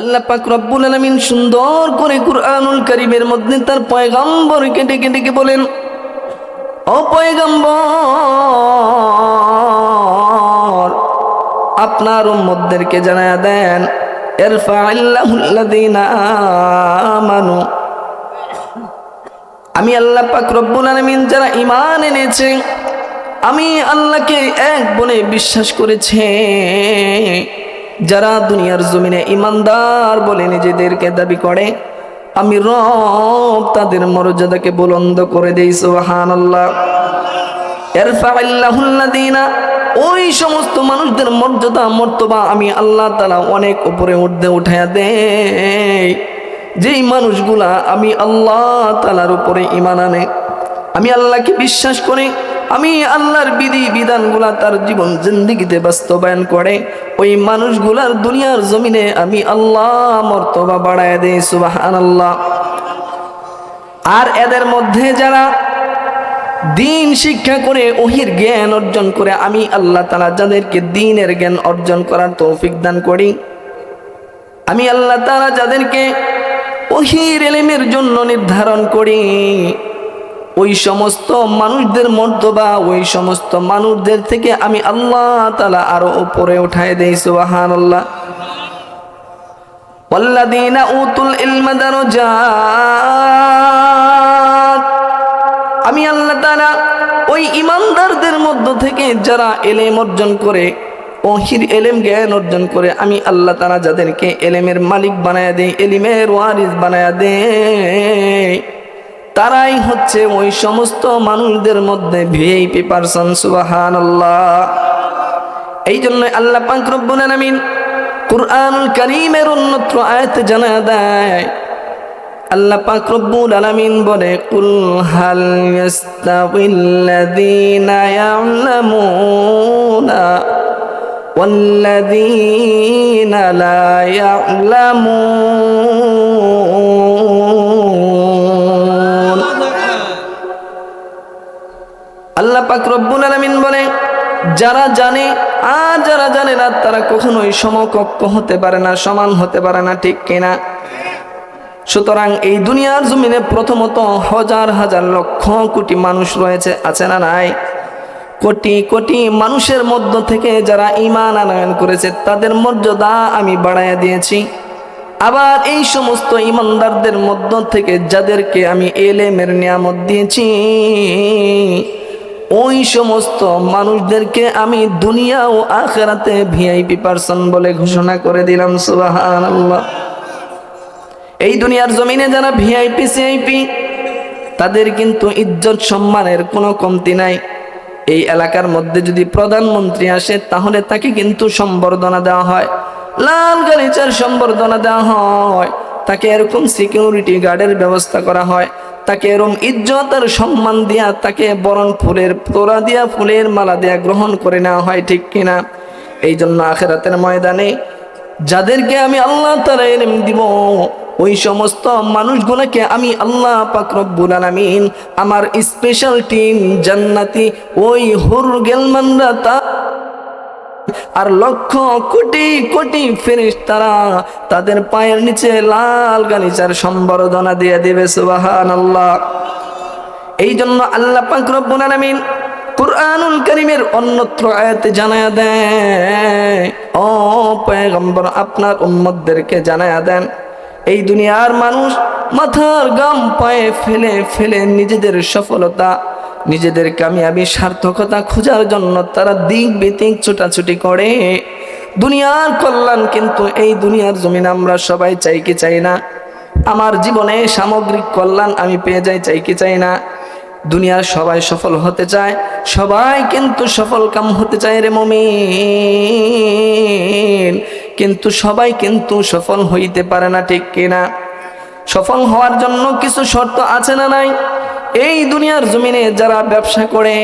আল্লাহ পাক রব্বুল আলামিন সুন্দর করে কুরআনুল কারীমের মধ্যে তার পয়গম্বরকে ডেকে ডেকে বলেন, ও পয়গম্বর, আপনার উম্মতদেরকে জানায়া দেন আমি আল্লাহ পাক রব্বুল আলামিন যারা ইমান এনেছে, আমি আল্লাহকে এক বলে বিশ্বাস করেছে। যারা দুনিয়ার জমিনে ইমানদার বলে নিজেদেরকে দাবি করে, আমি রব তাদের মর্যাদাকে বুলন্দ করে দেই, সুবহানাল্লাহ। এরফাইল্লাহুল্লাযীনা ওই সমস্ত মানুষদের মর্যাদা, মর্তবা আমি আল্লাহ তাআলা অনেক উপরে উঠতে উঠায়া দেই। যেই মানুষগুলা আমি আল্লাহ তাআলার উপরে ঈমান আনে, আমি আল্লাহকে বিশ্বাস করি আমি আল্লাহর বিধি বিধানগুলা তার জীবন জিন্দিগিতে বাস্তবায়ন করে, ওই মানুষগুলার দুনিয়ার জমিনে আমি আল্লাহ মর্তবা বাড়ায় দেই, সুবহানাল্লাহ। আর এদের মধ্যে যারা দিন শিক্ষা করে, ওহির জ্ঞান অর্জন করে, আমি আল্লাহ তালা যাদেরকে দিনের জ্ঞান অর্জন করার তৌফিক দান করি। আমি আল্লাহ তালা যাদেরকে ওহির এলেমের জন্য নির্ধারণ করি। ওই সমস্ত মানুষদের মর্তবা ওই সমস্ত মানুষদের থেকে আমি আল্লাহ তালা আরো উপরে উঠায় দেই সুবাহান আল্লাহ والذين أوتوا العلم درجات আমি আল্লাহ তাআলা ওই ইমানদারদের মধ্য থেকে যারা এলেম অর্জন করে ওহির এলেম জ্ঞান অর্জন করে আমি আল্লাহ তাআলা যাদেরকে এলেমের মালিক বানায়া দেই এলিমের ওয়ারিস বানায়া দেয় তারাই হচ্ছে ওই সমস্ত মানুষদের মধ্যে ভিআইপি পারসন সুবাহান আল্লাহ এই জন্য আল্লাহ পাকরব্বুল আলমিন কুরআনুল করিমের অন্যত্র আয়াত জানা দেয়। আল্লাহ পাক রব্বুল আলামিন বলে, কুল হাল ইয়াস্তাউিল্লাযীনা ইয়ালামুনা ওয়াল্লাযীনা আল্লাহ পাক রব্বুল আলামিন বলে, যারা জানে, আর যারা জানে না, তারা কখনোই সমকক্ষ হতে পারে না, সমান হতে পারে না, ঠিক কিনা? সুতরাং এই দুনিয়ার জমিনে প্রথমত হাজার হাজার লক্ষ কোটি মানুষ রয়েছে, আছে না নাই? কোটি কোটি মানুষের মধ্য থেকে যারা ইমান আনয়ন করেছে, তাদের মর্যাদা আমি বাড়াইয়া দিয়েছি। আবার এই সমস্ত ইমানদারদের মধ্য থেকে যাদেরকে আমি এলেমের নিয়ামত দিয়েছি ওই সমস্ত মানুষদেরকে আমি দুনিয়া ও আখেরাতে ভিআইপি পার্সন বলে ঘোষণা করে দিলাম সুবাহান আল্লাহ এই দুনিয়ার জমিনে যারা ভিআইপি, সিআইপি, তাদের কিন্তু ইজ্জত সম্মানের কোনো কমতি নাই। এই এলাকার মধ্যে যদি প্রধানমন্ত্রী আসে, তাহলে তাকে কিন্তু সম্বর্ধনা দেওয়া হয়। লাল গালিচার সম্বর্ধনা দেওয়া হয়। তাকে এরকম সিকিউরিটি গার্ডের ব্যবস্থা করা হয়। তাকে এরম ইজ্জত আর সম্মান দিয়া তাকে বরণ ফুলের তোরা দিয়া ফুলের মালা দিয়া গ্রহণ করে নেওয়া হয়, ঠিক কিনা? এই জন্য আখেরাতের ময়দানে যাদেরকে আমি আল্লাহ তারা এলেম দিব, ওই সমস্ত মানুষগুলোকে আমি আল্লাহ পাক রব্বুল আলামিন, আমার স্পেশাল টিম জান্নাতি ওই হুর গেলমানরা তা আর লক্ষ কোটি কোটি ফেরেশতারা তাদের পায়ের নিচে লাল গালিচার সম্বর্ধনা দিয়ে দেবে সুবাহান আল্লাহ এই জন্য আল্লাহ পাক রব্বুল আলামিন কুরআনুল কারীমের অন্যত্র আয়াতে জানায়া দেয় ও পয়গম্বর, আপনার উম্মতদেরকে জানায়া দেন, এই দুনিয়ার মানুষ মাথার গাম পায়ে ফেলে ফেলে নিজেদের সফলতা নিজেদের কামিয়াবি সার্থকতা খোঁজার জন্য তারা দিক বিদিক ছোটাছুটি করে। দুনিয়ার কল্যাণ কিন্তু এই দুনিয়ার জমিন আমরা সবাই চাই কি চাই না। আমার জীবনে সামগ্রিক কল্যাণ আমি পেয়ে যাই চাই কি চাই না। দুনিয়ার সবাই সফল হতে চায়, সবাই কিন্তু সফল কাম হতে চায় রে মমি কিন্তু সবাই কিন্তু সফল হইতে পারে না, ঠিক কিনা? সফল হওয়ার জন্য কিছু শর্ত আছে না নাই? এই দুনিয়ার জমিনে যারা ব্যবসা করে,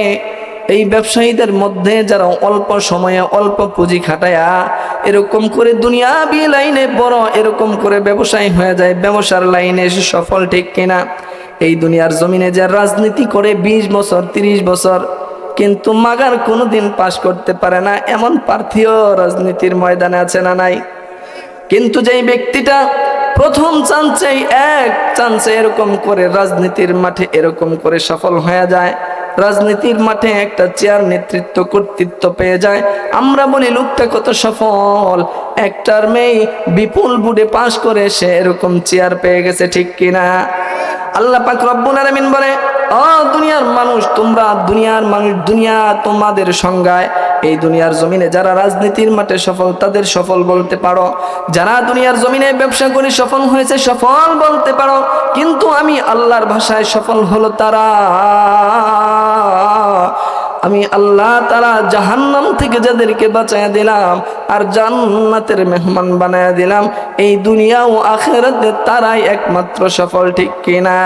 এই ব্যবসায়ীদের মধ্যে যারা অল্প সময়ে অল্প পুঁজি খাটায়া এরকম করে দুনিয়া বি লাইনে বড় এরকম করে ব্যবসায়ী হয়ে যায়, ব্যবসার লাইনে এসে সফল ঠিক কিনা? এই দুনিয়ার জমিনে যে রাজনীতি করে ২০ বছর ৩০ বছর, কিন্তু মাগার কোনোদিন পাশ করতে পারে না, এমন প্রার্থীও রাজনীতির ময়দানে আছে না নাই? কিন্তু যেই ব্যক্তিটা প্রথম চান্সেই এক চান্সে এরকম করে রাজনীতির মাঠে এরকম করে সফল হয়ে যায়। রাজনীতির মাঠে একটা চেয়ার নেতৃত্ব, কর্তৃত্ব পেয়ে যায়। আমরা বলি, লোকটা কত সফল। একটার মেয়ে বিপুল বুড়ে পাশ করে সে এরকম চেয়ার পেয়ে গেছে ঠিক কিনা? আল্লাহ পাক রব্বুল আলামিন বলে ও দুনিয়ার মানুষ, তোমরা দুনিয়ার মানুষ, দুনিয়া তোমাদের সংজ্ঞায়, এই দুনিয়ার জমিনে যারা রাজনীতির মাঠে সফল, তাদের সফল বলতে পারো। যারা দুনিয়ার জমিনে ব্যবসা করে সফল হয়েছে, সফল বলতে পারো। কিন্তু আমি আল্লাহর ভাষায় সফল হলো তারা। আমি আল্লাহ তারা জাহান্নাম থেকে যাদেরকে বাঁচায় দিলাম আর জান্নাতের মেহমান বানায় দিলাম, এই দুনিয়া ও আখেরাতে তারাই একমাত্র সফল, ঠিক কিনা?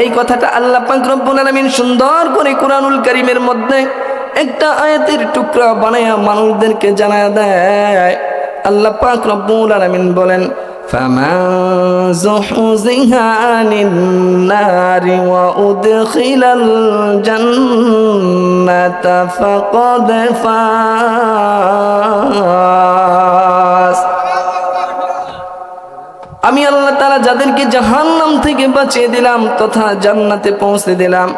এই কথাটা আল্লাহ পাক রব্বুল আলামিন সুন্দর করে কোরআনুল করিমের মধ্যে একটা আয়াতের টুকরা বানায়া মানুষদেরকে জানায় দেয়। আল্লাহ পাক আলামিন বলেন فمن زحزح عن النار وأدخل الجنة فقد فاز আমি আল্লাহ তারা যাদেরকে জাহান্নাম থেকে বাঁচিয়ে দিলাম তথা জান্নাতে পৌঁছে দিলাম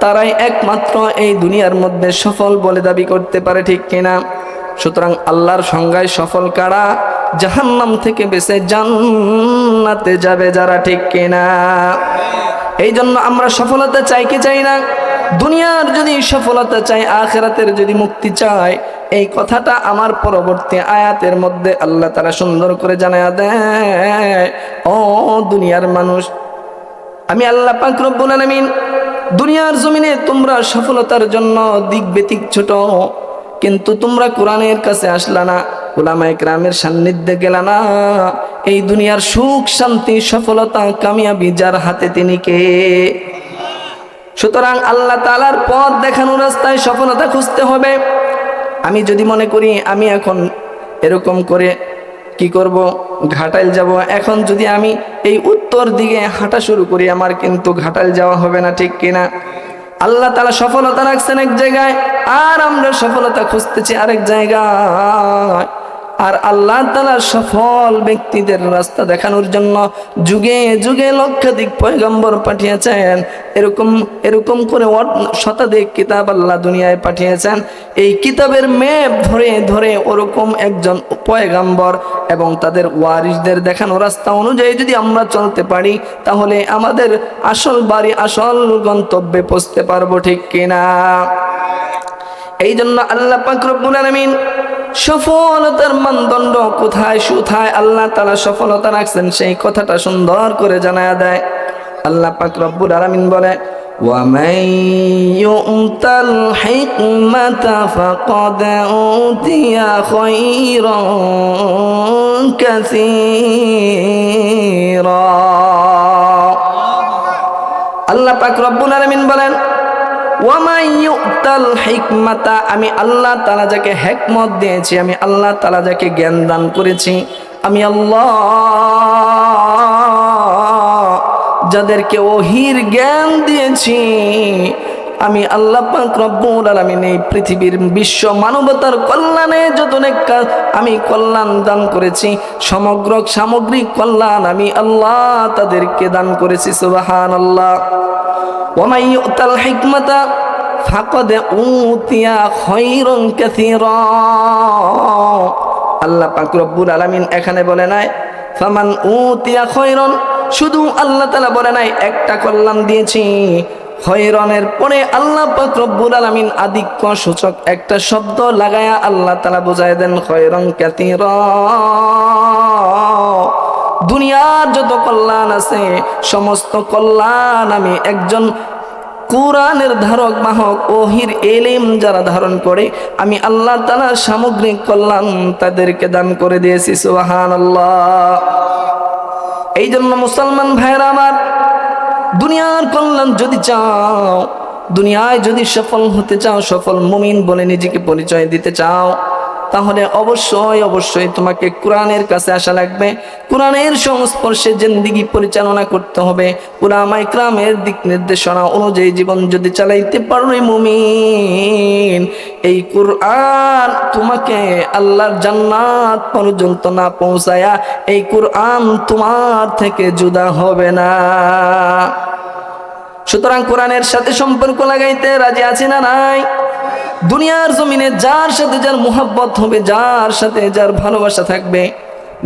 তারাই একমাত্র এই দুনিয়ার মধ্যে সফল বলে দাবি করতে পারে ঠিক কিনা সুতরাং আল্লাহর সংজ্ঞায় সফল কারা জাহান্নাম থেকে বেঁচে জান্নাতে যাবে যারা ঠিক কিনা। এই জন্য আমরা সফলতা চাই কি চাই না? দুনিয়ার যদি সফলতা চাই, আখেরাতের যদি মুক্তি চাই, এই কথাটা আমার পরবর্তী আয়াতের মধ্যে আল্লাহ তারা সুন্দর করে জানায়া দেয়। ও দুনিয়ার মানুষ, আমি আল্লাহ পাক রব্বুল আলামিন, দুনিয়ার জমিনে তোমরা সফলতার জন্য দিক ব্যতিক ছোট কিন্তু তোমরা কোরআনের কাছে আসলা না ওলামা একরামের সান্নিধ্যে গেলা না। এই দুনিয়ার সুখ, শান্তি, সফলতা, কামিয়াবি যার হাতে তিনি কে? সুতরাং আল্লাহ তালার পথ দেখানোর রাস্তায় সফলতা খুঁজতে হবে। আমি যদি মনে করি আমি এখন এরকম করে কি করব ঘাটাইল যাব, এখন যদি আমি এই উত্তর দিকে হাঁটা শুরু করি, আমার কিন্তু ঘাটাইল যাওয়া হবে না, ঠিক কিনা? আল্লাহ তালা সফলতা রাখছেন এক জায়গায় আর আমরা সফলতা খুঁজতেছি আরেক জায়গায়। আর আল্লাহ তালা সফল ব্যক্তিদের রাস্তা দেখানোর জন্য যুগে যুগে লক্ষাধিক পয়গম্বর পাঠিয়েছেন। এরকম এরকম করে শতাধিক কিতাব আল্লাহ দুনিয়ায় পাঠিয়েছেন। এই কিতাবের মেপ ধরে ধরে ওরকম একজন পয়গাম্বর এবং তাদের ওয়ারিসদের দেখানো রাস্তা অনুযায়ী যদি আমরা চলতে পারি, তাহলে আমাদের আসল বাড়ি, আসল গন্তব্যে পৌঁছতে পারব ঠিক কিনা। এই জন্য আল্লাহ পাক রব্বুল আলামিন সফলতার মানদণ্ড কোথায় সুথায় আল্লাহ তালা সফলতা রাখছেন সেই কথাটা সুন্দর করে জানায় দেয় আল্লাহ পাক রব্বুল আলামিন বলে ومن يؤت الحكمة فقد أوتي خيرا كثيرا আল্লাহ পাক রব্বুল আলামিন বলেন ওয়ামাই ইউতাল হিকমাতা, আমি আল্লাহ তালা যাকে হেকমত দিয়েছি, আমি আল্লাহ তালা যাকে জ্ঞান দান করেছি, আমি আল্লাহ যাদেরকে ওহির জ্ঞান দিয়েছি আমি আল্লাহ রব্বুল আলামিন এই পৃথিবীর বিশ্ব মানবতার কল্যাণে যত নেক আমি কল্যাণ দান করেছি, সমগ্র সামগ্রিক কল্যাণ আমি আল্লাহ তাদেরকে দান করেছি, সুবহানাল্লাহ। ওয়ামাই ইউতাল হিকমাতা ফাকাদ উতিয়া খায়রান কাসীরা। আল্লাহ পাক রব্বুল আলামিন এখানে বলে নাই, ফামান উতিয়া খৈরন শুধু আল্লাহ তালা বলে নাই, একটা কল্যাণ দিয়েছি। খৈরনের পরে আল্লাহ পাক রব্বুল আলামিন আধিক্য সূচক একটা শব্দ লাগায়া আল্লাহ তালা বোঝায় দেন খৈরন কাতির দুনিয়ার যত কল্যাণ আছে, সমস্ত কল্যাণ আমি একজন কোরআনের ধারক বাহক ওহির এলিম যারা ধারণ করে, আমি আল্লাহ তালা সামগ্রিক কল্যাণ তাদেরকে দান করে দিয়েছি সুবাহান এই জন্য মুসলমান ভাইরা আমার দুনিয়ার কল্যাণ যদি চাও, দুনিয়ায় যদি সফল হতে চাও, সফল মুমিন বলে নিজেকে পরিচয় দিতে চাও তাহলে অবশ্যই অবশ্যই তোমাকে কোরআনের কাছে আসা লাগবে। কোরআনের সংস্পর্শে জিন্দিগি পরিচালনা করতে হবে। উলামা ইকরামের দিক নির্দেশনা অনুযায়ী জীবন যদি চালাইতে পারো মুমিন, এই কোরআন তোমাকে আল্লাহর জান্নাত পর্যন্ত না পৌঁছায়া এই কোরআন তোমার থেকে জুদা হবে না। সুতরাং কোরআনের সাথে সম্পর্ক লাগাইতে রাজি আছি না নাই? দুনিয়ার জমিনে যার সাথে যার মোহাব্বত হবে, যার সাথে যার ভালোবাসা থাকবে।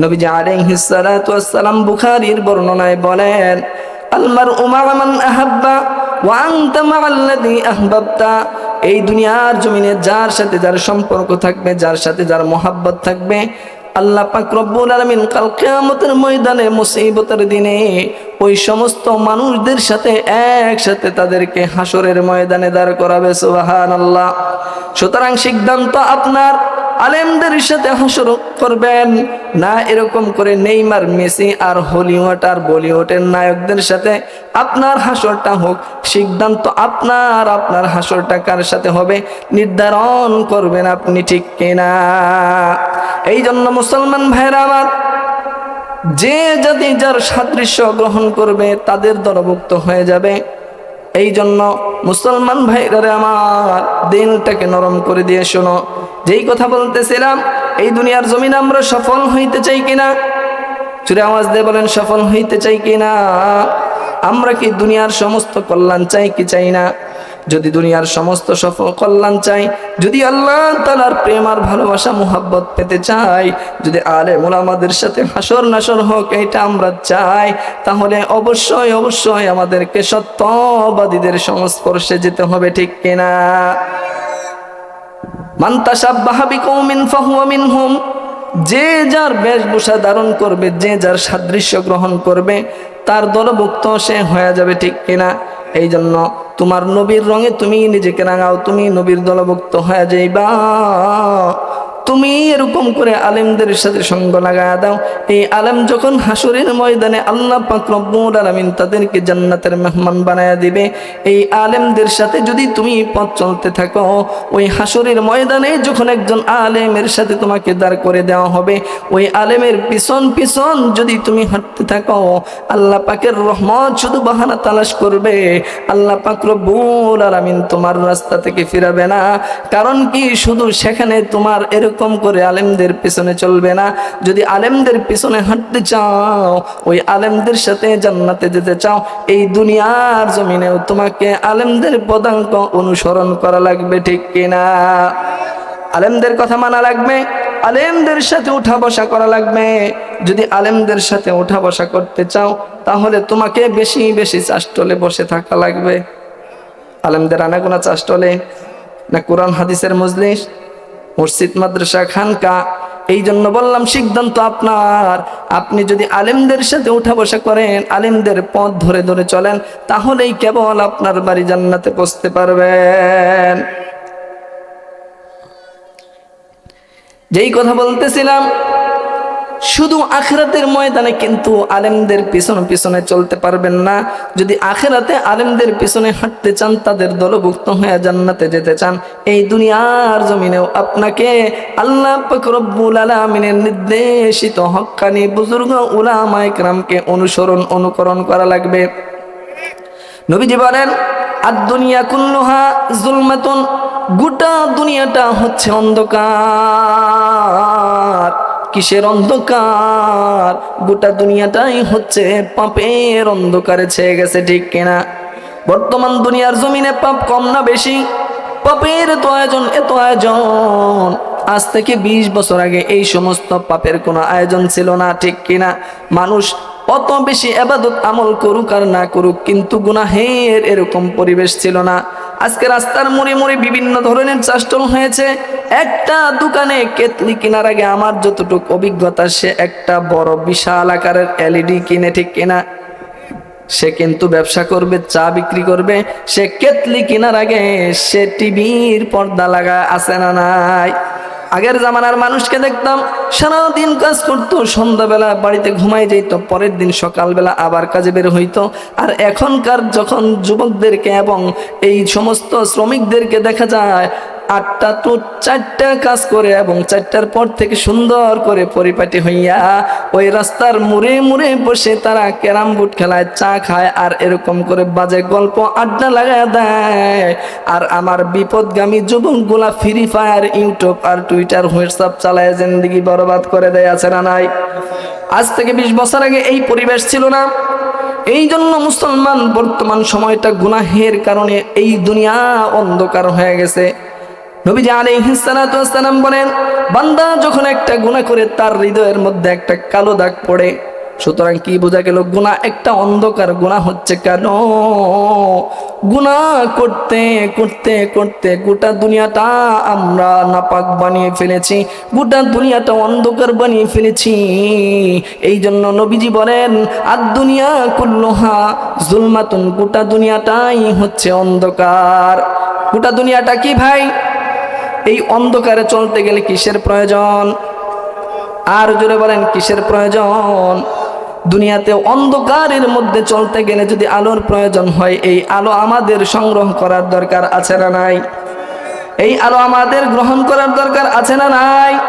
নবীজি আলাইহিস হিসালাম বুখারির বর্ণনায় বলেন আলমার উমামান আহাব্বা এই দুনিয়ার জমিনে যার সাথে যার সম্পর্ক থাকবে, যার সাথে যার মোহাব্বত থাকবে আল্লাহ পাক রব্বুল আলামিন কাল কিয়ামতের ময়দানে মুসিবতের দিনে ওই সমস্ত মানুষদের সাথে একসাথে তাদেরকে হাসরের ময়দানে দাঁড় করাবে, সুবহানাল্লাহ। সুতরাং সিদ্ধান্ত আপনার, আলেমদের সাথে হাসর করবেন। না এরকম করে নেইমার, মেসি আর হলিউড আর বলিউডের নায়কদের সাথে আপনার হাসরটা হোক, সিদ্ধান্ত আপনার আপনার হাসরটা কার সাথে হবে, নির্ধারণ করবেন আপনি ঠিক কিনা। এই জন্য মুসলমান ভাইরা আমার, যে জাতি যার সাদৃশ্য গ্রহণ করবে তাদের দলভুক্ত হয়ে যাবে। এই জন্য মুসলমান ভাইরারে আমার, দিনটাকে নরম করে দিয়ে শোনো। যেই কথা বলতেছিলাম, এই দুনিয়ার জমিন আমরা সফল হইতে চাই কিনা? চুরে আওয়াজ দিয়ে বলেন, সফল হইতে চাই কিনা? আমরা কি দুনিয়ার সমস্ত কল্যাণ চাই কি চাই না? যদি দুনিয়ার সমস্ত সফল কল্যাণ চাই, যদি আল্লাহ তালার প্রেম আর ভালোবাসা, মুহাব্বত পেতে চাই, যদি আলে আমাদের সাথে হাসর নাসর হোক এটা আমরা চাই, তাহলে অবশ্যই অবশ্যই আমাদেরকে সত্যবাদীদের সংস্পর্শে যেতে হবে, ঠিক কিনা? যে যার বেশভূষা ধারণ করবে, যে যার সাদৃশ্য গ্রহণ করবে, তার দলভুক্ত সে হয়ে যাবে, ঠিক কিনা? এই জন্য তোমার নবীর রঙে তুমি নিজেকে রাঙাও তুমি নবীর দলভুক্ত হয়ে যাইবা। তুমি এরকম করে আলেমদের সাথে সঙ্গ লাগায় দাও। এই আলেম যখন হাসুরের ময়দানে আল্লাহ পাক রব্বুল আলামিন তাদেরকে জান্নাতের মেহমান বানায় দিবে, এই আলেমদের সাথে যদি তুমি পথ চলতে থাকো, ওই হাসুরের ময়দানে যখন একজন আলেমের সাথে তোমাকে দাঁড় করে দেওয়া হবে, ওই আলেমের পিছন পিছন যদি তুমি হাঁটতে থাকো, আল্লাহ পাকের রহমত শুধু বাহানা তালাশ করবে। আল্লাহ পাক রব্বুল আলামিন তোমার রাস্তা থেকে ফিরাবে না। কারণ কি? শুধু সেখানে তোমার এরকম করে আলেমদের পিছনে চলবে না। যদি আলেমদের পিছনে হাঁটতে চাও, ওই আলেমদের সাথে জান্নাতে যেতে চাও, এই দুনিয়ার জমিনেও তোমাকে আলেমদের পদাঙ্ক অনুসরণ করা লাগবে, ঠিক কিনা? আলেমদের কথা মানা লাগবে, আলেমদের সাথে উঠা বসা করা লাগবে। যদি আলেমদের সাথে উঠা বসা করতে চাও, তাহলে তোমাকে বেশি বেশি চাষটলে বসে থাকা লাগবে। আলেমদের আনাগোনা চাষটলে, না কোরআন, হাদিসের মজলিস মসজিদ মাদ্রাসা খানকা। এই জন্য বললাম, সিদ্ধান্ত আপনার। আপনি যদি আলেমদের সাথে উঠা বসা করেন, আলেমদের পথ ধরে ধরে চলেন, তাহলেই কেবল আপনার বাড়ি জান্নাতে পৌঁছতে পারবেন। যেই কথা বলতেছিলাম শুধু আখেরাতের ময়দানে কিন্তু আলেমদের পিছনে পিছনে চলতে পারবেন না। যদি আখেরাতে আলেমদের পিছনে হাঁটতে চান, তাদের দলভুক্ত হয়ে জান্নাতে যেতে চান। এই দুনিয়ার জমিনেও আপনাকে আল্লাহ পাক রব্বুল আলামিনের নির্দেশিত হক্কানি বুজুর্গ উলামা ইকরামকে অনুসরণ, অনুকরণ করা লাগবে। নবীজি বলেন আর দুনিয়া কুল্লুহা জুলমাতুন গোটা দুনিয়াটা হচ্ছে অন্ধকার। কিসের অন্ধকার? গোটা দুনিয়াটাই হচ্ছে পাপের অন্ধকারে ছেয়ে গেছে, ঠিক কিনা? বর্তমান দুনিয়ার জমিনে পাপ কম না বেশি? পাপের এত আয়োজন এত আয়োজন। আজ থেকে ২০ বছর আগে এই সমস্ত পাপের কোনো আয়োজন ছিল না, ঠিক কিনা? মানুষ অত বেশি আবাদত আমল করুক আর না করুক, কিন্তু গুনাহের এরকম পরিবেশ ছিল না। আজকে রাস্তার মোড়ে মোড়ে বিভিন্ন ধরনের চাষটল হয়েছে। একটা দোকানে কেতলি কেনার আগে আমার যতটুকু অভিজ্ঞতা, সে একটা বড় বিশাল আকারের এলইডি কিনে ঠিক কেনা। সে কিন্তু ব্যবসা করবে, চা বিক্রি করবে। সে কেতলি কেনার আগে সে টিভির পর্দা লাগা আছে না নাই? আগের জামানার মানুষকে দেখতাম সারাদিন কাজ করতো, সন্ধ্যাবেলা বাড়িতে ঘুমাই যেত পরের দিন সকালবেলা আবার কাজে বের হইতো। আর এখনকার যখন যুবকদেরকে এবং এই সমস্ত শ্রমিকদেরকে দেখা যায় আটটা তো চারটা কাজ করে এবং চারটার পর থেকে সুন্দর করে পরিপাটি হইয়া ওই রাস্তার মুড়ে মুড়ে বসে তারা ক্যারাম বোর্ড খেলায় চা খায় আর এরকম করে বাজে গল্প আড্ডা লাগা দেয়। আর আমার বিপদগামী যুবকগুলা ফ্রি ফায়ার ইউটিউব আর টুইটার হোয়াটসঅ্যাপ চালায় জিন্দিগি বরবাদ করে দেয়, আছে না নাই? আজ থেকে বিশ বছর আগে এই পরিবেশ ছিল না। এই জন্য মুসলমান বর্তমান সময়টা গুনাহের কারণে এই দুনিয়া অন্ধকার হয়ে গেছে। নবীজি আলাইহিসসালাম বলেন, বান্দা যখন একটা গুনাহ করে তার হৃদয়ের মধ্যে একটা কালো দাগ পড়ে, সুতরাং কি বোঝা গেল গুনাহ? একটা অন্ধকার গুনাহ হচ্ছে কেন? গুনাহ করতে করতে করতে গোটা দুনিয়াটা আমরা নাপাক বানিয়ে ফেলেছি, গোটা দুনিয়াটা অন্ধকার বানিয়ে ফেলেছি। এই জন্য নবীজি বলেন আর দুনিয়া কুল্লোহা জুলমাতুন, গোটা দুনিয়াটাই হচ্ছে অন্ধকার। গোটা দুনিয়াটা কি ভাই? এই অন্ধকারে চলতে গেলে কিসের প্রয়োজন? আর জোরে বলেন, কিসের প্রয়োজন? দুনিয়াতে অন্ধকারের মধ্যে চলতে গেলে যদি আলোর প্রয়োজন হয়, এই আলো আমাদের সংগ্রহ করার দরকার আছে না নাই? এই আলো আমাদের গ্রহণ করার দরকার আছে না নাই?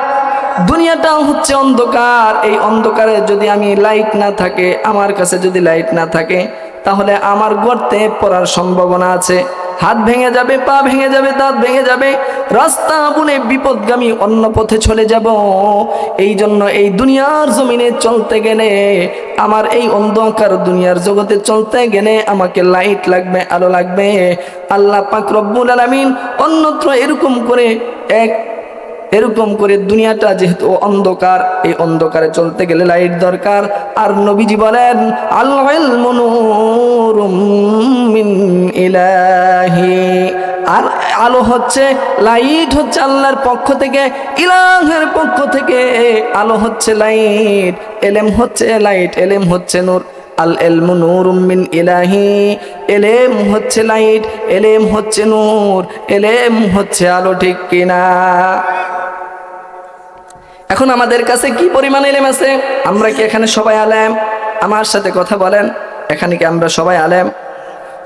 দুনিয়াটা হচ্ছে অন্ধকার। এই অন্ধকারে যদি আমি লাইট না থাকে, আমার কাছে যদি লাইট না থাকে, তাহলে আমার গর্তে পড়ার সম্ভাবনা আছে। হাত ভেঙে যাবে, পা ভেঙে যাবে, দাঁত ভেঙে যাবে, রাস্তা বলে বিপদগামী অন্য পথে চলে যাব। এই জন্য এই দুনিয়ার জমিনে চলতে গেলে, আমার এই অন্ধকার দুনিয়ার জগতে চলতে গেলে আমাকে লাইট লাগবে, আলো লাগবে। আল্লাহ পাক রব্বুল আলামিন অন্যত্র এরকম করে এক এরকম করে দুনিয়াটা যেহেতু অন্ধকার, এই অন্ধকারে চলতে গেলে লাইট দরকার। আর নবীজি বলেন ইলাহি। আর আলো হচ্ছে, লাইট হচ্ছে আল্লাহর পক্ষ থেকে, ইলাহের পক্ষ থেকে। আলো হচ্ছে লাইট, এলেম হচ্ছে লাইট, এলেম হচ্ছে নূর। আল এলমু নূর মিন ইলাহি, এলেম হচ্ছে লাইট, এলেম হচ্ছে নূর, এলেম হচ্ছে আলো, ঠিক কিনা? এখন আমাদের কাছে কি পরিমাণ এলেম আছে? আমরা কি এখানে সবাই আলেম? আমার সাথে কথা বলেন, এখানে কি আমরা সবাই আলেম?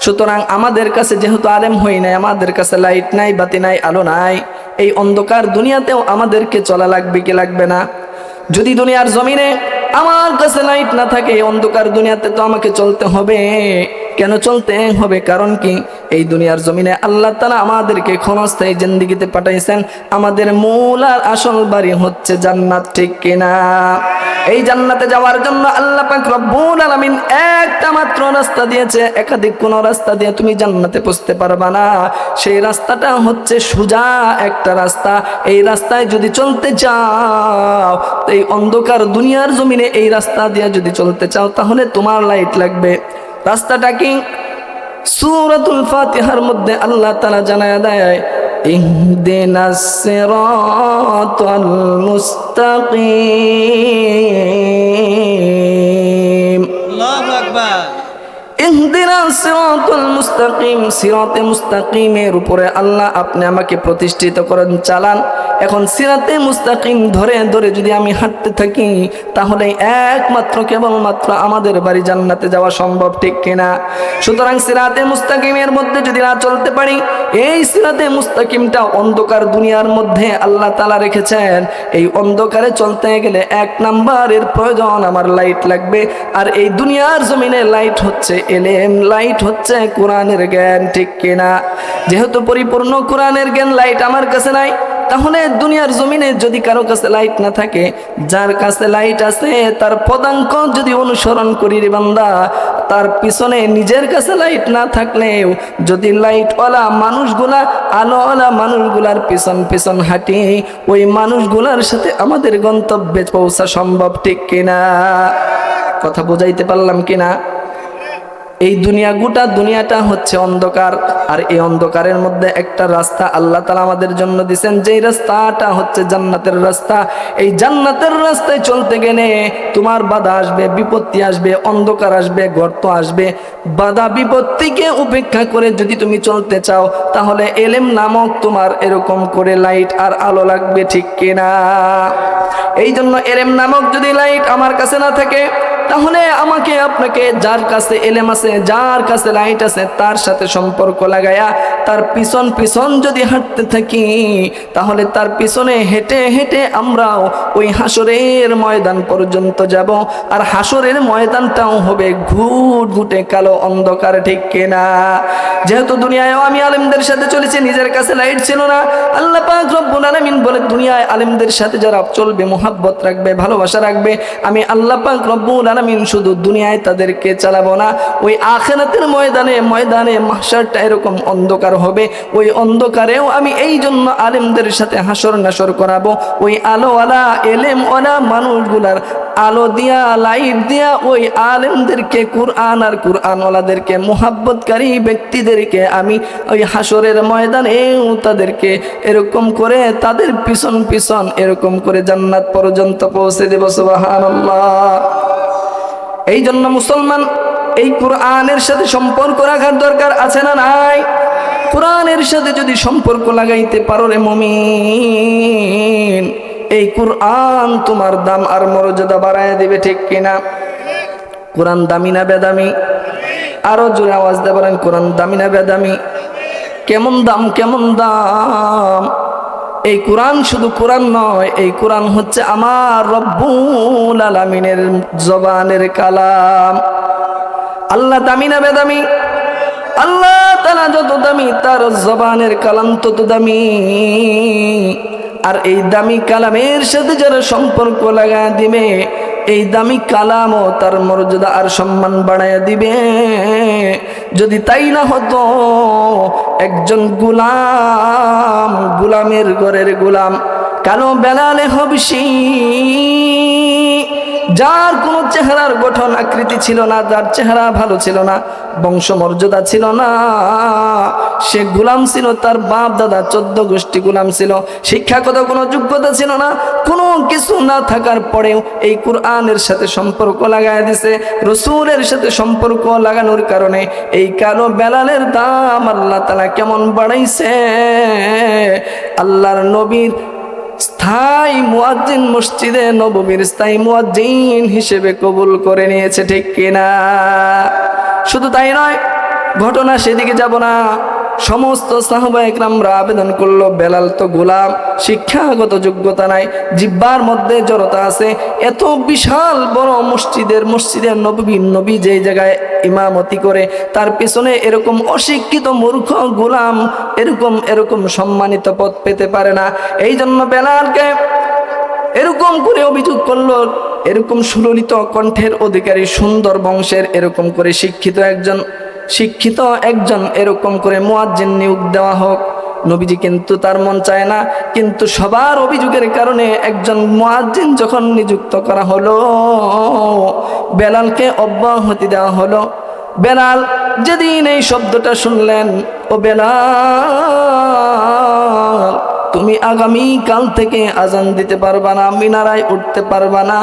সুতরাং আমাদের কাছে যেহেতু আলেম হই নাই, আমাদের কাছে লাইট নাই, বাতি নাই, আলো নাই, এই অন্ধকার দুনিয়াতেও আমাদেরকে চলা লাগবে কি লাগবে না? যদি দুনিয়ার জমিনে আমার কাছে লাইট না থাকে অন্ধকার দুনিয়াতে তো আমাকে চলতে হবে। কেন চলতে হবে? কারণ কি? এই দুনিয়ার জমিনে আল্লাহ তালা আমাদেরকে ক্ষণস্থায়ী জিন্দিগিতে পাঠাইছেন। আমাদের মূল আর আসল বাড়ি হচ্ছে জান্নাত, ঠিক কিনা? এই জান্নাতে যাওয়ার জন্য আল্লাহ পাক রব্বুল আলামিন একটা মাত্র রাস্তা দিয়েছে। একাধিক কোন রাস্তা দিয়ে তুমি জান্নাতে পৌঁছতে পারবা না। সেই রাস্তাটা হচ্ছে সোজা একটা রাস্তা। এই রাস্তায় যদি চলতে চাও, এই অন্ধকার দুনিয়ার জমিনে এই রাস্তা দিয়ে যদি চলতে চাও, তাহলে তোমার লাইট লাগবে। রাস্তাটা কি? সুরতুল ফাতিহার মধ্যে আল্লাহ তারা জানায় দেয় ইহদিনাস সিরাতাল মুস্তাকিম। আল্লাহু আকবার। মুস্তাকিম মুস্তাকিমের উপরে আল্লাহ আপনি আমাকে প্রতিষ্ঠিত করেন, চালান। এখন সিরাতে মুস্তাকিম ধরে ধরে যদি আমি হাঁটতে থাকি, তাহলে একমাত্র, কেবলমাত্র আমাদের বাড়ি জান্নাতে যাওয়া সম্ভব, ঠিক কিনা? সুতরাং সিরাতে মুস্তাকিমের মধ্যে যদি না চলতে পারি, এই সিরাতে মুস্তাকিমটা অন্ধকার দুনিয়ার মধ্যে আল্লাহ তালা রেখেছেন। এই অন্ধকারে চলতে গেলে এক নাম্বারের প্রয়োজন, আমার লাইট লাগবে। আর এই দুনিয়ার জমিনে লাইট হচ্ছে এলেম লাইট হচ্ছে কোরআনের জ্ঞান, ঠিক কিনা? যেহেতু পরিপূর্ণ কোরআনের জ্ঞান লাইট আমার কাছে নাই, তাহলে দুনিয়ার জমিনে যদি কারও কাছে লাইট না থাকে, যার কাছে লাইট আছে, তার পদাঙ্ক যদি অনুসরণ করি রে বান্দা, তার পিছনে নিজের কাছে লাইট না থাকলেও, যদি লাইটওয়ালা মানুষগুলা, আলোওয়ালা মানুষগুলার পিছন পিছন হাঁটি, ওই মানুষগুলার সাথে আমাদের গন্তব্যে পৌঁছা সম্ভব, ঠিক কিনা? কথা বুঝাইতে পারলাম কিনা? এই দুনিয়া, গোটা দুনিয়াটা হচ্ছে অন্ধকার। আর এই অন্ধকারের মধ্যে একটা রাস্তা আল্লাহ তালা আমাদের জন্য দিছেন, যেই রাস্তাটা হচ্ছে জান্নাতের রাস্তা। এই জান্নাতের রাস্তায় চলতে গেলে তোমার বাধা আসবে, বিপত্তি আসবে, অন্ধকার আসবে, গর্ত আসবে। বাধা, বিপত্তিকে উপেক্ষা করে যদি তুমি চলতে চাও, তাহলে এলেম নামক তোমার এরকম করে লাইট আর আলো লাগবে ঠিক কিনা? এই জন্য এলেম নামক যদি লাইট আমার কাছে না থাকে তাহলে আমাকে আপনাকে যার কাছে এলেম আছে, যার কাছে লাইট আছে, তার সাথে সম্পর্ক লাগায়া তার পিছন পিছন যদি হাঁটতে থাকি, তাহলে তার পিছনে হেঁটে হেঁটে আমরাও ওই হাসরের ময়দান পর্যন্ত যাব। আর হাসরের ময়দানটাও হবে ঘুট ঘুটে কালো অন্ধকার, ঠিক কিনা? যেহেতু দুনিয়ায় আমি আলেমদের সাথে চলেছি, নিজের কাছে লাইট ছিল না। আল্লাহ পাক বলে, দুনিয়ায় আলেমদের সাথে যারা চলবে, মোহাব্বত রাখবে, ভালোবাসা রাখবে, আমি আল্লাহ পাক রব্বুল আলামিন শুধু দুনিয়ায় তাদেরকে চালাবো না, ওই আখেরাতের ময়দানে ময়দানে মাহশারটা এরকম অন্ধকার হবে, ওই অন্ধকারেও আমি এই জন্য আলেমদের সাথে হাসর নাসর করাবো, ওই আলোওয়ালা, এলেমওয়ালা মানুষগুলার আলো দিয়া, লাইট দিয়া, ওই আলেমদেরকে কুরআন আর কুরআনওয়ালাদেরকে, মোহাব্বতকারী ব্যক্তিদেরকে আমি ওই হাসরের ময়দানেও তাদেরকে এরকম করে, তাদের পিছন পিছন এরকম করে জান্নাত পর্যন্ত পৌঁছে দেব, সুবহানাল্লাহ। এই জন্য মুসলমান, এই কোরআনের সাথে সম্পর্ক রাখার দরকার আছে না নাই? কোরআনের সাথে যদি সম্পর্ক লাগাইতে পারো রে মমিন, এই কোরআন তোমার দাম আর মর্যাদা বাড়ায় দিবে, ঠিক কিনা? কোরআন দামি না বেদামি? আরও জোরে আওয়াজ দিয়ে বলেন, কোরআন দামি না বেদামি? কেমন দাম কেমন দাম? এই কোরআন শুধু কোরআন নয়, এই কোরআন হচ্ছে আমার রব্বুল আলামিনের জবানের কালাম। আল্লাহ দামি না বেদামি? আল্লাহ তালা যত দামি, তার জবানের কালাম তত দামি। আর এই দামি কালামের সাথে যারা সম্পর্ক লাগা দিবে এই দামি কালামও তার মর্যাদা আর সম্মান বাড়াইয়া দিবে। যদি তাই না হতো, একজন গুলাম, গুলামের ঘরের গুলাম, কেন বেলালে হবসি? যার কোনো চেহারার গঠন আকৃতি ছিল না, যার চেহারা ভালো ছিল না, বংশমর্যাদা ছিল না। সে গুলাম ছিল, তার বাপ দাদা চোদ্দ গোষ্ঠী গুলাম ছিল। শিক্ষাগত কোনো যোগ্যতা ছিল না, কোনো কিছু না থাকার পরেও এই কোরআনের সাথে সম্পর্ক লাগাই দিছে। রসুলের সাথে সম্পর্ক লাগানোর কারণে এই কালো বেলালের দাম আল্লাহ তালা কেমন বাড়াইছে? আল্লাহর নবীর স্থায়ী মুয়াজ্জিন মসজিদে নবমীর স্থায়ী মুয়াজ্জিন হিসেবে কবুল করে নিয়েছে, ঠিক কিনা? শুধু তাই নয়, ঘটনা সেদিকে যাব না। সমস্ত সাহবা একরামরা আবেদন করল, বেলাল তো গোলাম, শিক্ষাগত যোগ্যতা নাই, জিব্বার মধ্যে জড়তা আছে। এত বিশাল বড় মসজিদের মসজিদের নবী নবী যে জায়গায় ইমামতি করে, তার পিছনে এরকম অশিক্ষিত মূর্খ গোলাম এরকম এরকম সম্মানিত পদ পেতে পারে না। এই জন্য বেলালকে এরকম করে অভিযোগ করল, এরকম সুললিত কণ্ঠের অধিকারী সুন্দর বংশের এরকম করে শিক্ষিত একজন শিক্ষিত একজন এরকম করে মোয়াজ্জিন নিয়োগ দেওয়া হোক, নবীজি কিন্তু তার মন চায় না। কিন্তু সবার অভিযোগের কারণে একজন মোয়াজ্জিন যখন নিযুক্ত করা হলো, বেলালকে অব্যাহতি দেওয়া হলো। বেলাল যেদিন এই শব্দটা শুনলেন, ও বেলাল তুমি আগামী কাল থেকে আজান দিতে পারবা না, মিনারায় উঠতে পারবা না।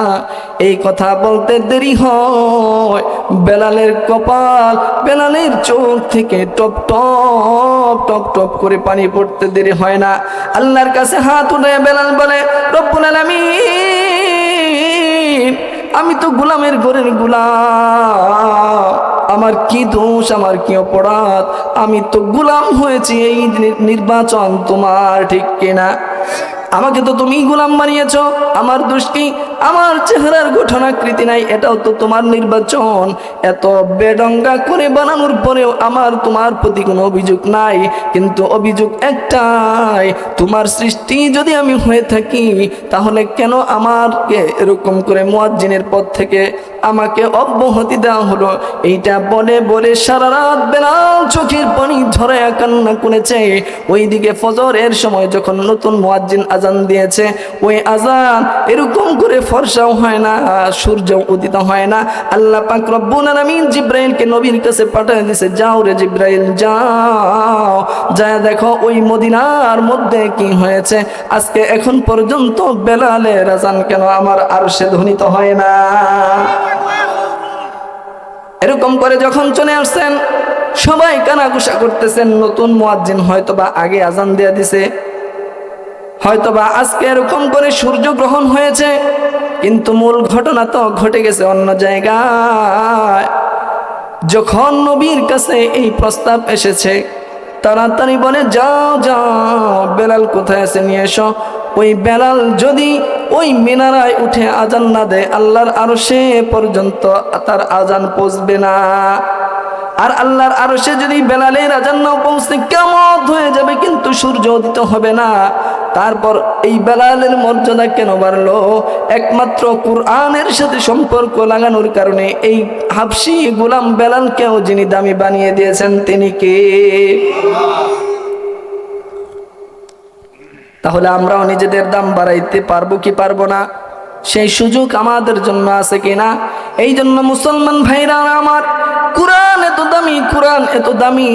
এই কথা বলতে দেরি হয়। বেলালের কপাল, বেলালের চোখ থেকে টপ টপ টপ টপ করে পানি পড়তে দেরি হয় না। আল্লাহর কাছে হাত উঠে বেলাল বলে, রব্বুল আলামিন আমি তো গোলামের ঘরের গোলাম। আমার কি দোষ, আমার কি অপরাধ? আমি তো গোলাম হয়েছি এই নির্বাচন তোমার, ঠিক কিনা? আমাকে তো তুমি গোলাম বানিয়েছ। আমার দোষ কি আমার চেহারার গঠনাকৃতি নাই, এটাও তো তোমার নির্বাচন। এত বেডঙ্গা করে বানানোর পরেও আমার তোমার প্রতি কোনো অভিযোগ নাই। কিন্তু অভিযোগ একটাই, তোমার সৃষ্টি যদি আমি হয়ে থাকি, তাহলে কেন আমাকে এরকম করে মোয়াজ্জিনের পদ থেকে আমাকে অব্যাহতি দেওয়া হলো? এইটা বলে বলে সারা রাত বেলাল চোখের পানি ধরে কান্না করেছে। ওইদিকে ফজরের সময় যখন নতুন মুয়াজ্জিন আজান দিয়েছে, ওই আজান এরকম করে ফর্সাও হয় না সূর্য উদিত হয় না। আল্লাহ পাক রব্বুল আলামিন জিব্রাইলকে নবীর কাছে পাঠিয়ে দিয়েছে, যাও রে জিব্রাইল, যাও। যা দেখো ওই মদিনার মধ্যে কি হয়েছে। আজকে এখন পর্যন্ত বেলালের আজান কেন আমার আর সে ধ্বনিত হয় না? এরকম করে যখন চলে আসছেন, সবাই কানাঘুষা করতেছেন, নতুন মুয়াজ্জিন হয়তোবা আগে আজান দিয়ে দিছে। হয়তোবা আজকে এরকম করে সূর্য গ্রহণ হয়েছে, কিন্তু মূল ঘটনা তো ঘটে গেছে অন্য জায়গায়। যখন নবীর কাছে এই প্রস্তাব এসেছে, তাড়াতাড়ি বলে, যাও যাও, বেলাল কোথায় আছে? নিয়ে এসো। ওই বেলাল যদি ওই মিনারায় উঠে আজান না দেয়, আল্লাহর আরও সে পর্যন্ত তার আজান পৌঁছবে না। আর আল্লাহর আরও সে যদি বেলালের আজান নাও পৌঁছতে কেমন হয়ে যাবে, কিন্তু সূর্য উদিত হবে না। তারপর এই বেলালের মর্যাদা কেন বাড়লো? একমাত্র কুরআনের সাথে সম্পর্ক লাগানোর কারণে এই হাফসি গোলাম বেলালকেও যিনি দামি বানিয়ে দিয়েছেন, তিনি কে? তাহলে আমরাও নিজেদের দাম বাড়াইতে পারব কি পারব না? সেই সুযোগ আমাদের জন্য আছে কিনা? এই জন্য মুসলমান ভাইরা আমার কোরআন দামি কোরআন, এত দামি।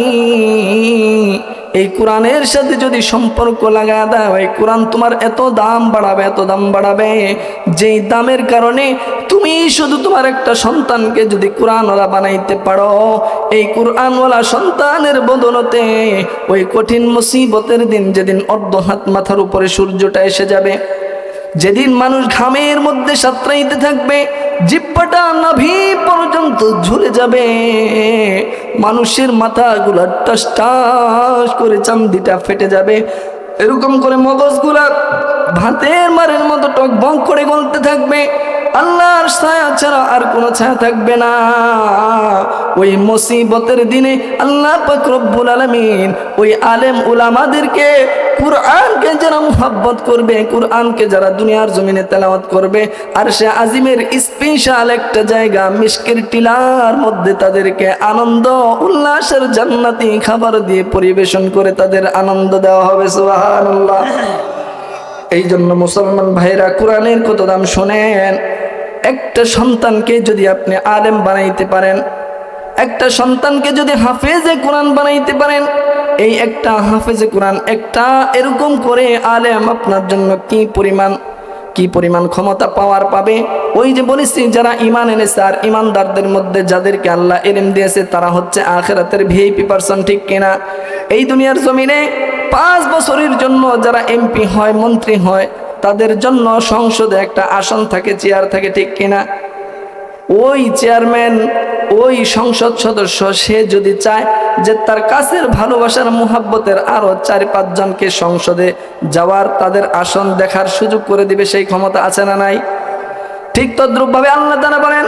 এই কোরআনের সাথে যদি সম্পর্ক লাগা দেয় এই কোরআন তোমার এত দাম বাড়াবে, এত দাম বাড়াবে। যেই দামের কারণে তুমি শুধু তোমার একটা সন্তানকে যদি কোরআনওয়ালা বানাইতে পারো, এই কোরআনওয়ালা সন্তানের বদলতে ওই কঠিন মুসিবতের দিন যেদিন অর্ধ হাত মাথার উপরে সূর্যটা এসে যাবে, যেদিন মানুষ ঘামের মধ্যে সাঁতরাইতে থাকবে জিব্বাটা নাভি পর্যন্ত ঝুলে যাবে। মানুষের মাথাগুলা টাস টাস করে চান্দিটা ফেটে যাবে। এরকম করে মগজগুলা ভাতের মারের মতো টক বং করে গলতে থাকবে। আল্লাহর ছায়া ছাড়া আর কোনো ছায়া থাকবে না। ওই মুসিবতের দিনে আল্লাহ রব্বুল আলামিন ওই আলেম উলামাদেরকে কুরআনকে যারা মুহাব্বত করবে, কুরআনকে যারা দুনিয়ার জমিনে তেলাওয়াত করবে, আর সে আজিমের স্পেশাল একটা জায়গা মিশকের টিলার মধ্যে তাদেরকে আনন্দ, উল্লাসের জান্নাতি খাবার দিয়ে পরিবেশন করে তাদের আনন্দ দেওয়া হবে, সুবহানাল্লাহ। এই জন্য মুসলমান ভাইরা কোরআনের কত দাম শোনেন? একটা সন্তানকে যদি আপনি আলেম বানাইতে পারেন, একটা সন্তানকে যদি হাফেজে কোরআন বানাইতে পারেন, এই একটা হাফেজে কোরআন, একটা এরকম করে আলেম আপনার জন্য কি পরিমাণ কি পরিমাণ ক্ষমতা পাওয়ার পাবে? ওই যে বলেছি, যারা ইমান এনেছে আর ইমানদারদের মধ্যে যাদেরকে আল্লাহ এলেম দিয়েছে, তারা হচ্ছে আখেরাতের ভিআইপি পার্সন ঠিক কিনা? এই দুনিয়ার জমিনে পাঁচ বছরের জন্য যারা এমপি হয়, মন্ত্রী হয়, তাদের জন্য সংসদে একটা আসন থাকে, চেয়ার থাকে, ঠিক কিনা? ওই চেয়ারম্যান, ওই সংসদ সদস্য, সে যদি চায় যে তার কাছের ভালোবাসার মুহাব্বতের আরও চার পাঁচজনকে সংসদে যাওয়ার, তাদের আসন দেখার সুযোগ করে দিবে, সেই ক্ষমতা আছে না নাই? ঠিক তদ্রুপভাবে আল্লাহ তারা বলেন,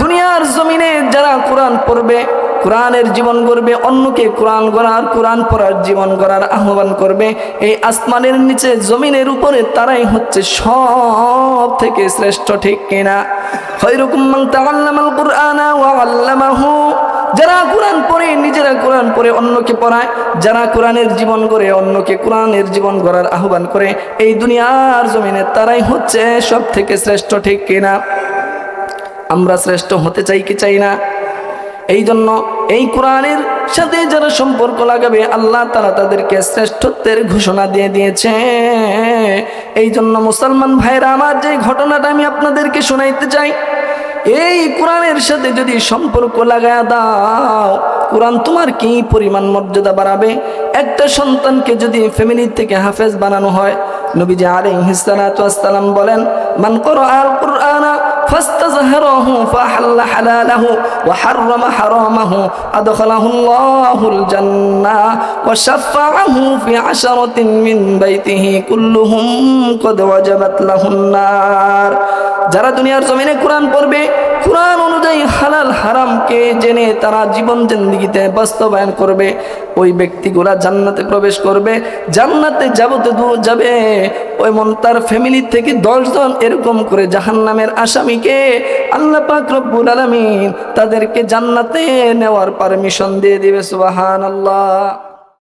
দুনিয়ার জমিনে যারা কোরআন পড়বে কোরআনের জীবন গড়বে, অন্যকে কোরআন গড়ার, কোরআন পড়ার জীবন গড়ার আহ্বান করবে। এই আসমানের নিচে, জমিনের উপরে তারাই হচ্ছে সব থেকে শ্রেষ্ঠ, ঠিক কিনা? খৈরুকুম মান তাআল্লামাল কুরআনা ওয়া যারা কোরআন পড়ে, নিজেরা কোরআন পড়ে অন্যকে পড়ায়। যারা কোরআনের জীবন করে অন্যকে কোরআনের জীবন গড়ার আহ্বান করে। এই দুনিয়ার জমিনে তারাই হচ্ছে সব থেকে শ্রেষ্ঠ, ঠিক কিনা? আমরা শ্রেষ্ঠ হতে চাই কি চাই না? এই জন্য এই কোরআনের সাথে যারা সম্পর্ক লাগাবে, আল্লাহ তারা তাদেরকে শ্রেষ্ঠত্বের ঘোষণা দিয়ে দিয়েছে। এই জন্য মুসলমান ভাইরা আমার যে ঘটনাটা আমি আপনাদেরকে শোনাইতে চাই, এই কোরআনের সাথে যদি সম্পর্ক লাগায় দাও, কোরআন তোমার কি পরিমাণ মর্যাদা বাড়াবে? একটা সন্তানকে যদি ফ্যামিলি থেকে হাফেজ বানানো হয়, নবীজি আলাইহিস সালাতু সালাম বলেন, মান করাআল কুরআনা فاستظهره فأحل حلاله وحرم حرامه أدخله الله الجنة وشفعه في عشرة من بيته كلهم قد وجبت له النار যারা দুনিয়ার জমিনে কোরআন পড়বে কোরআন অনুযায়ী হালাল হারামকে জেনে তারা জীবন জিন্দিগিতে বাস্তবায়ন করবে। ওই ব্যক্তিগুলা জান্নাতে প্রবেশ করবে। জান্নাতে যাবতে দূর যাবে। ওই মন তার ফ্যামিলি থেকে দশজন এরকম করে জাহান্নামের আসামিকে আল্লাহ পাক রব্বুল আলামিন তাদেরকে জান্নাতে নেওয়ার পারমিশন দিয়ে দিবে, সুবহানাল্লাহ।